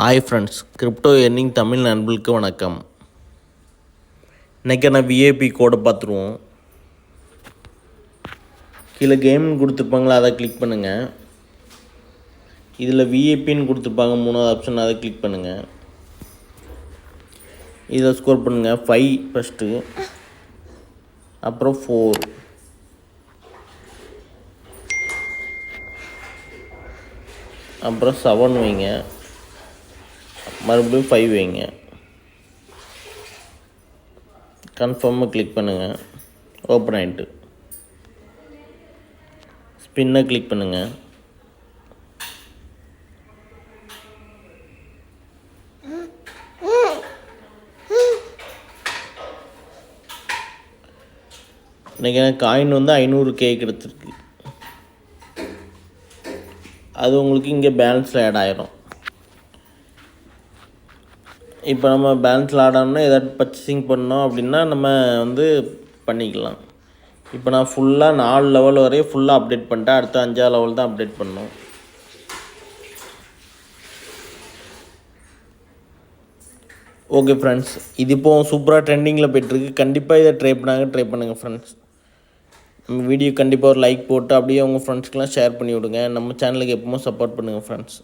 Hi friends crypto earning Tamil நண்பர்களுக்கு வணக்கம். இன்றைக்கி நான் விஏபி கோடை பார்த்துருவோம். கீழே கேம்னு கொடுத்துருப்பாங்களா அதை கிளிக் பண்ணுங்கள் இதில் விஏபின்னு கொடுத்துருப்பாங்க மூணாவது ஆப்ஷன் அதை கிளிக் பண்ணுங்கள் இதை ஸ்கோர் பண்ணுங்கள் ஃபைவ் ஃபஸ்ட்டு அப்புறம் ஃபோர் அப்புறம் செவன் வைங்க. மறுபடியும் ஃபைவ் வைங்க. கன்ஃபார்மாக கிளிக் பண்ணுங்கள் ஓப்பன் ஆகிட்டு ஸ்பின்னை கிளிக் பண்ணுங்கள் இன்றைக்கி எனக்கு காயின் வந்து ஐநூறு கே கிடச்சிருக்கு அது உங்களுக்கு இங்கே பேலன்ஸில் ஆட் ஆயிரும். இப்போ நம்ம பேலன்ஸில் ஆடாமல் ஏதாவது பர்ச்சேசிங் பண்ணோம் அப்படின்னா நம்ம வந்து பண்ணிக்கலாம். இப்போ நான் ஃபுல்லாக நாலு லெவல் வரையும் ஃபுல்லாக அப்டேட் பண்ணிட்டேன். அடுத்த அஞ்சாவது லெவல் தான் அப்டேட் பண்ணோம். ஓகே ஃப்ரெண்ட்ஸ் இது இப்போ சூப்பராக ட்ரெண்டிங்கில் போயிட்டுருக்கு கண்டிப்பாக இதை ட்ரை பண்ணாங்க ட்ரை பண்ணுங்கள் ஃப்ரெண்ட்ஸ் நம்ம வீடியோ கண்டிப்பாக ஒரு லைக் போட்டு அப்படியே உங்கள் ஃப்ரெண்ட்ஸ்க்கெலாம் ஷேர் பண்ணி விடுங்க. நம்ம சேனலுக்கு எப்பவும் சப்போர்ட் பண்ணுங்கள் ஃப்ரெண்ட்ஸ்